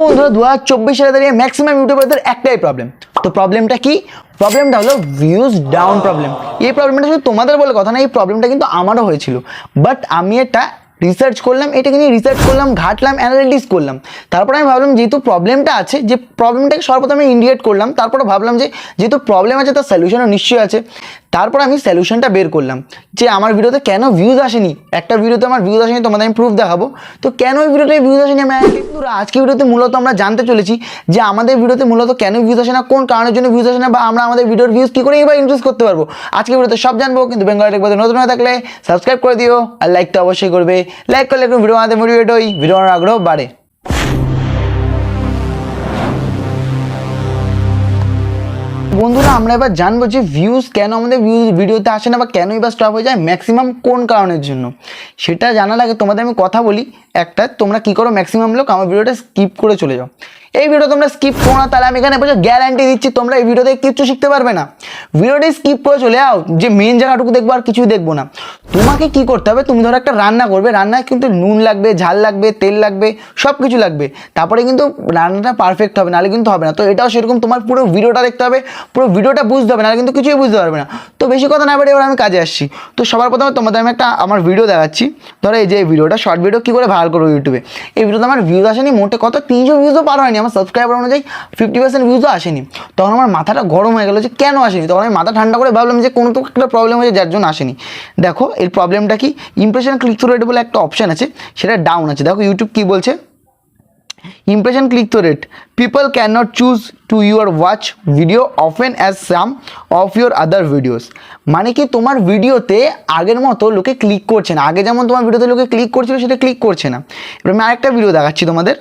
বন্ধুরা দু হাজার চব্বিশ সালে দাঁড়িয়ে ম্যাক্সিমাম ইউটিউবারদের একটাই প্রবলেম তো প্রবলেমটা কি? প্রবলেমটা হলো ভিউজ ডাউন প্রবলেম এই প্রবলেমটা শুধু তোমাদের বলে কথা না, এই প্রবলেমটা কিন্তু আমারও হয়েছিল। বাট আমি এটা রিসার্চ করলাম, এটাকে নিয়ে রিসার্চ করলাম, ঘাটলাম অ্যানালিটিস করলাম। তারপরে আমি ভাবলাম, যেহেতু প্রবলেমটা আছে, যে প্রবলেমটাকে সর্বপ্রথমে ইন্ডিকেট করলাম, তারপরে ভাবলাম যে, যেহেতু প্রবলেম আছে, তার সলিউশনও নিশ্চয়ই আছে। তারপর আমি সলিউশনটা বের করলাম যে আমার ভিডিওতে কেন ভিউজ আসেনি? একটা ভিডিওতে আমার ভিউজ আসেনি, তোমাদের আমি প্রুফ দেখাবো। তো কেন ওই ভিডিওতে ভিউজ আসেনি? আমি আজকে ভিডিওতে মূলত আমরা জানতে চলেছি যে আমাদের ভিডিওতে মূলত কেন ভিউজ আসে না, কোন কারণের জন্য ভিউজ আসে না, বা আমরা আমাদের ভিডিওর ভিউজ কী করে এবার ইনক্রিজ করতে পারব। আজকে ভিডিওতে সব জানব, কিন্তু বেঙ্গল টেক নতুন হয়ে থাকলে সাবস্ক্রাইব করে দিও, আর লাইক তো অবশ্যই করবে। লাইক করলে ভিডিও বানাতে মোটিভেট হই ভিডিও আগ্রহ বাড়ে। বন্ধুরা, আমরা এবার জানব যে ভিউজ কেন আমাদের ভিউজ ভিডিওতে আসে না বা কেনই এবার স্টপ হয়ে যায় ম্যাক্সিমাম কোন কারণের জন্য? সেটা জানার আগে তোমাদের আমি কথা বলি। একটা, তোমরা কি করো ম্যাক্সিমাম লোক আমার ভিডিওটা স্কিপ করে চলে যাও। এই ভিডিও তোমরা স্কিপ করো না, তাহলে আমি এখানে বলছো গ্যারান্টি দিচ্ছি তোমরা এই ভিডিওতে কিচ্ছু শিখতে পারবে না। ভিডিওটি স্কিপ করে চলে যাও যে মেন জায়গাটুকু দেখব আর কিছুই দেখব না। তোমাকে কি করতে হবে, তুমি ধরো একটা রান্না করবে, রান্নায় কিন্তু নুন লাগবে, ঝাল লাগবে, তেল লাগবে সব কিছু লাগবে। তারপরে কিন্তু রান্নাটা পারফেক্ট হবে, নাহলে কিন্তু হবে না। তো এটাও সেরকম তোমার পুরো ভিডিওটা দেখতে হবে, পুরো ভিডিওটা বুঝতে হবে, নাহলে কিন্তু কিছুই বুঝতে পারবে না। তো বেশি কথা না এবার এবার আমি কাজে আসছি। তো সবার প্রথমে তোমাদের আমি একটা আমার ভিডিও দেখাচ্ছি। ধরো এই যে ভিডিওটা শর্ট ভিডিও কী করে ভালো করব ইউটিউবে এই ভিডিওতে আমার ভিউজ আসেনি, মোটে কত? তিনশো ভিউজও পার হয়নি। আমার সাবস্ক্রাইবার অনুযায়ী ফিফটি পার্সেন্ট ভিউজও আসেনি। তখন আমার মাথাটা গরম হয়ে গেলো যে কেন আসেনি? তখন আমি মাথা ঠান্ডা করে ভাবলাম যে কোনো তো একটা প্রবলেম হয়েছে, যার জন্য আসেনি। দেখো, এর প্রবলেমটা কি? ইমপ্রেশন ক্লিক থ্রু রেট বলে একটা অপশান আছে, সেটা ডাউন আছে। দেখো ইউটিউব কী বলছে? Impression click through rate. People cannot choose to your watch video often as some of your other videos. মানে কি তোমার ভিডিওতে আগের মতো লোকে ক্লিক করছে না। আগে যেমন তোমার ভিডিওতে লোকে ক্লিক করছিল, সেটা ক্লিক করছে না। এবার আমি আরেকটা ভিডিও দেখাচ্ছি তোমাদের।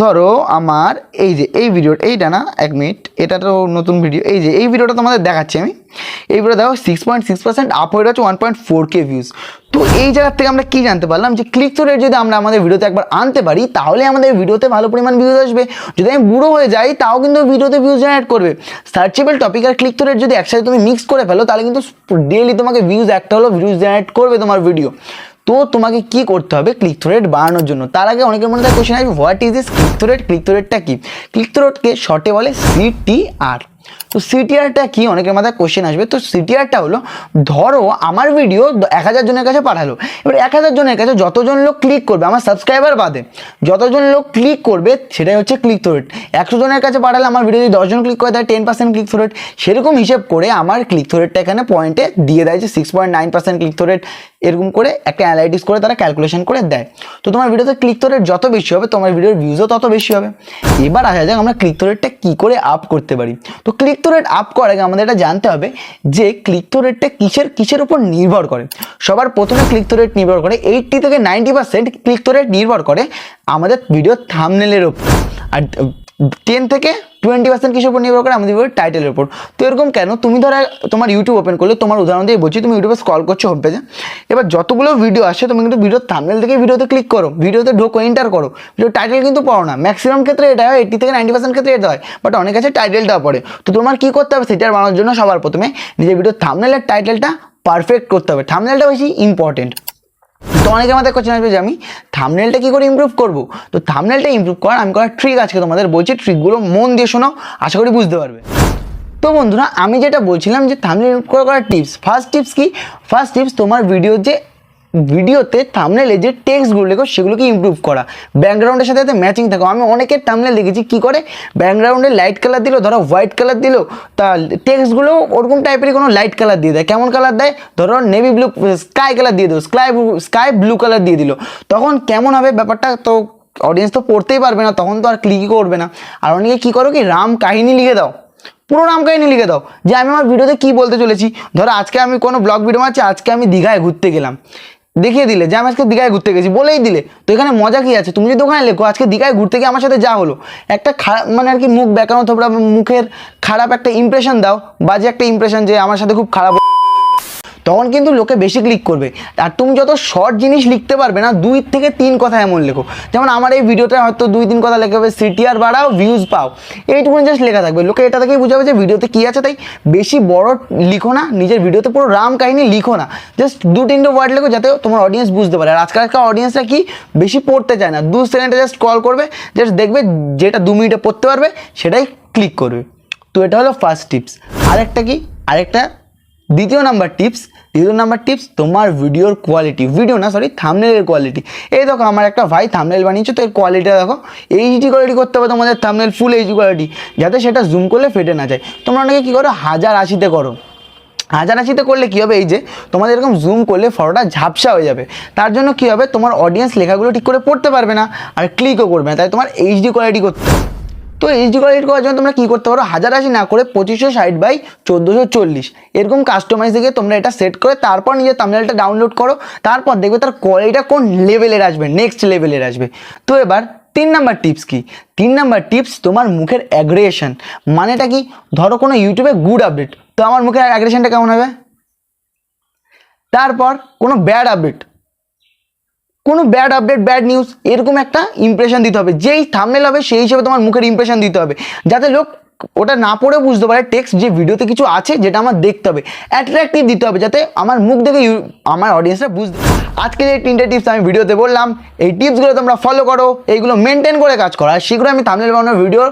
ধরো আমার এই যে, এই ভিডিও এইটা না, এক মিনিট এটা তো নতুন ভিডিও এই যে, এই ভিডিওটা তোমাদের দেখাচ্ছি আমি। এই দেখো six point six percent up হয়ে গেছে one point four K views তো এই জায়গার থেকে আমরা কি জানতে পারলাম যে ক্লিক থ্রু রেট যদি আমরা আমাদের ভিডিওতে একবার আনতে পারি, তাহলে আমাদের ভিডিওতে ভালো পরিমাণ ভিউজ আসবে। যদি আমি বুড়ো হয়ে যাই, তাও কিন্তু ভিডিওতে ভিউজ জেনারেট করবে। সার্চেবল টপিক আর ক্লিক থ্রু রেট যদি একসাথে তুমি মিক্স করে ফেলো, তাহলে কিন্তু ডেইলি তোমাকে ভিউজ একটা হলো ভিউজ জেনারেট করবে তোমার ভিডিও তো তোমাকে কি করতে হবে ক্লিক থ্রু রেট বাড়ানোর জন্য? তার আগে অনেকের মনে কোশ্চেন আসবে what is this click through rate click through রেটটা কি? ক্লিক থ্রু রেটকে শর্টে বলে সিটিআর তো সিটিআরটা কি? অনেকের মাথায় কোশ্চেন আসবে। তো সিটিআরটা হলো, ধরো আমার ভিডিও এক হাজার জনের কাছে পাঠালো। এবার এক হাজার জনের কাছে যতজন লোক ক্লিক করবে, আমার সাবস্ক্রাইবার বাদে, যতজন লোক ক্লিক করবে, সেটাই হচ্ছে ক্লিক থ্রু রেট একশো জনের কাছে পাঠালে আমার ভিডিও যদি দশজন ক্লিক করে দেয় ten percent click through rate সেরকম হিসেব করে আমার ক্লিক থ্রু রেটটা এখানে পয়েন্টে দিয়ে দেয় যে six point nine percent click through rate এরকম করে একটা অ্যানালাইটিস করে তারা ক্যালকুলেশন করে দেয়। তো তোমার ভিডিওতে ক্লিক রেট যত বেশি হবে, তোমার ভিডিওর ভিউজও তত বেশি হবে। এবার আসা যাক আমরা ক্লিক রেটটা কী করে আপ করতে পারি। তো ক্লিক তো রেট আপ করার আগে আমাদের এটা জানতে হবে যে ক্লিক তো রেটটা কিসের কিসের উপর নির্ভর করে। সবার প্রথমে ক্লিক তো রেট নির্ভর করে। এইটটি থেকে ninety percent click through rate নির্ভর করে আমাদের ভিডিও থামনেলের উপর। আর টেন থেকে টোয়েন্টি পার্সেন্ট কিসের উপর নির্ভর করে আমাদের ভিডিও টাইটেলের উপর। তো এরকম কেন? তুমি ধরো তোমার ইউটিউব ওপেন করলে, তোমার উদাহরণ দিয়ে বলছি, তুমি ইউটিউবে স্কল করছ হোম পেজে এবার যতগুলো ভিডিও আসে, তুমি কিন্তু ভিডিও থামনেল থেকে ভিডিওতে ক্লিক করো। ভিডিওতে ঢোকো এন্টার করো। ভিডিও টাইটেল কিন্তু পড়ো না ম্যাক্সিমাম ক্ষেত্রে এটা হয় এইটি থেকে নাইনটি পার্সেন্ট ক্ষেত্রে এটা হয়। বাট অনেক কাছে টাইটেলটা পড়ে তো তোমার কী করতে হবে? সেটার বানানোর জন্য সবার প্রথমে নিজের ভিডিও থামনেলের টাইটেলটা পারফেক্ট করতে হবে। থামনেলটা বেশি ইম্পর্টেন্ট তো অনেকে আমাদের কোশ্চেন আসবে যে আমি থামনেলটা কী করে ইমপ্রুভ করব? তো থামনেলটা ইমপ্রুভ করার আমি করার ট্রিক আজকে তোমাদের বলছি ট্রিকগুলো মন দিয়ে শোনাও, আশা করি বুঝতে পারবে। তো বন্ধুরা, আমি যেটা বলছিলাম যে থামনেল ইমপ্রুভ করার টিপস ফার্স্ট টিপস কি? ফার্স্ট টিপস তোমার ভিডিও যে ভিডিওতে থামনেলে যে টেক্সটগুলো লেখো, সেগুলোকে ইমপ্রুভ করা। ব্যাকগ্রাউন্ডের সাথে সাথে ম্যাচিং থাকো। আমি অনেকের থামনেল দেখেছি, কী করে? ব্যাকগ্রাউন্ডে লাইট কালার দিল, ধরো হোয়াইট কালার দিল, তা টেক্সটগুলো ওরকম টাইপেরই কোনো লাইট কালার দিয়ে দেয়। কেমন কালার দেয়? ধরো নেভি ব্লু স্কাই কালার দিয়ে দিল স্কাই স্কাই ব্লু কালার দিয়ে দিল। তখন কেমন হবে ব্যাপারটা তো অডিয়েন্স তো পড়তেই পারবে না, তখন তো আর ক্লিকই করবে না। আর অনেকে কী করো কি, রাম কাহিনী লিখে দাও। পুরো নাম কাহিনী লিখে দাও। যে আমি আমার ভিডিওতে কী বলতে চলেছি, ধরো আজকে আমি কোনো ব্লগ ভিডিও মারছি আজকে আমি দীঘায় ঘুরতে গেলাম। দেখিয়ে দিলে যে আমি আজকে দীঘায় ঘুরতে গেছি, বলেই দিলে। তো এখানে মজা কি আছে? তুমি যদি ওখানে লেখো, আজকে দীঘায় ঘুরতে গিয়ে আমার সাথে যা হলো। একটা খারাপ মানে আর কি মুখ বেঁকানো, তোমরা মুখের খারাপ একটা ইমপ্রেশন দাও, বাজে একটা ইমপ্রেশন যে আমার সাথে খুব খারাপ তখন কিন্তু লোকে বেশি ক্লিক করবে। আর তুমি যত শর্ট জিনিস লিখতে পারবে না, দুই থেকে তিন কথা এমন লেখো। যেমন আমার এই ভিডিওটা হয়তো দুই তিন কথা লেখা হবে সিটিআর বাড়াও ভিউজ পাও। এইটুকুনি জাস্ট লেখা থাকবে। লোকে এটা থেকেই বুঝাবে যে ভিডিওতে কী আছে। তাই বেশি বড় লিখো না, নিজের ভিডিওতে পুরো রাম কাহিনী লিখো না। জাস্ট দু তিনটে ওয়ার্ড লেখো যাতে তোমার অডিয়েন্স বুঝতে পারে। আর আজকালকার অডিয়েন্সরা কি বেশি পড়তে চায় না? দু সেকেন্ডে জাস্ট কল করবে জাস্ট দেখবে যেটা দু মিনিটে পড়তে পারবে, সেটাই ক্লিক করবে। তো এটা হলো ফার্স্ট টিপস আরেকটা কি? আরেকটা দ্বিতীয় নাম্বার টিপস দ্বিতীয় নাম্বার টিপস তোমার ভিডিওর কোয়ালিটি ভিডিও না সরি থামনেলের কোয়ালিটি এই দেখো, আমার একটা ভাই থামনেল বানিয়েছে, তো এর কোয়ালিটিটা দেখো। এইচডি কোয়ালিটি করতে হবে তোমাদের থামনেল ফুল এইচডি কোয়ালিটি যাতে সেটা জুম করলে ফেটে না যায়। তোমরা অনেকে কী করো? হাজার আশিতে করো। হাজার আশিতে করলে কী হবে? এই যে, তোমাদের এরকম জুম করলে ফটোটা ঝাপসা হয়ে যাবে। তার জন্য কী হবে? তোমার অডিয়েন্স লেখাগুলো ঠিক করে পড়তে পারবে না, আর ক্লিকও করবে না। তাই তোমার এইচডি কোয়ালিটি করতে হবে। তো এইচডি কোয়ালিটি করার জন্য তোমরা কী করতে পারো? হাজার আশি না করে পঁচিশশো ষাট বাই চোদ্দোশো চল্লিশ। এরকম কাস্টমাইজ থেকে তোমরা এটা সেট করে তারপর নিজের তামিলটা ডাউনলোড করো। তারপর দেখবে তার কোয়ালিটিটা কোন লেভেলের আসবে নেক্সট লেভেলের আসবে। তো এবার তিন নাম্বার টিপস কি? তিন নাম্বার টিপস তোমার মুখের অ্যাগ্রেশন মানেটা কি? ধরো কোনো ইউটিউবে গুড আপডেট তো আমার মুখের অ্যাগ্রেশনটা কেমন হবে? তারপর কোনো ব্যাড আপডেট কোনো ব্যাড আপডেট ব্যাড নিউজ এরকম একটা ইমপ্রেশন দিতে হবে। যেই থামনেল হবে, সেই হিসেবে তোমার মুখের ইমপ্রেশন দিতে হবে। যাতে লোক ওটা না পড়ে বুঝতে পারে টেক্সট যে ভিডিওতে কিছু আছে, যেটা আমার দেখতে হবে। অ্যাট্রাক্টিভ দিতে হবে, যাতে আমার মুখ দেখে আমার অডিয়েন্সরা বুঝতে আজকে যে তিনটে টিপস আমি ভিডিওতে বললাম। এই টিপসগুলো তোমরা ফলো করো, এইগুলো মেনটেন করে কাজ করো। আর শীঘ্রই আমি থামনেল বানানোর ভিডিও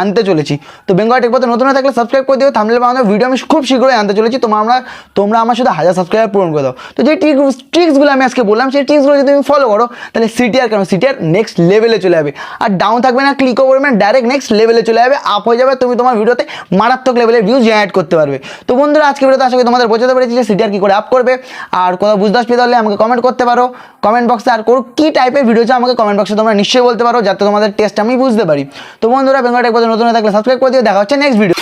আনতে চলেছি। তো বেঙ্গল টেক পথে নতুন থাকলে সাবস্ক্রাইব করে দিও থামনেল বানানোর ভিডিও আমি খুব শীঘ্রই আনতে চলেছি। তোমরা আমরা, তোমরা আমার সাথে হাজার সাবস্ক্রাইবার পূরণ করে দাও। তো যে ট্রিক্স ট্রিক্সগুলো আমি আজকে বললাম, সেই ট্রিক্সগুলো যদি তুমি ফলো করো, তাহলে সিটিআর কেন? সিটিআর নেক্সট লেভেলে চলে যাবে। আর ডাউন থাকবে না ক্লিকও করবে না ডাইরেক্ট নেক্সট লেভেলে চলে যাবে আপ হয়ে যাবে, তুমি তোমার ভিডিওতে মারাত্মক লেভেলের ভিউজ জেনারেট করতে পারবে। তো বন্ধুরা আজকে ভিডিওতে করি তোমাদের বোঝাতে পেরেছি যে সিটিআর কী করে আপ করবে। আর কোথাও বুঝতে অসুবিধা হলে আমাকে কমেন্ট করতে পারো। কমেন্ট বক্সে আর কী টাইপের ভিডিও চাও আমাকে কমেন্ট বক্সে তোমরা নিশ্চয়ই বলতে পারো, যাতে তোমাদের টেস্ট আমি বুঝতে পারি। তো বন্ধুরা, বেঙ্গল পথে নতুন থাকলে সাবস্ক্রাইব করে দিও। দেখা হচ্ছে নেক্সট ভিডিও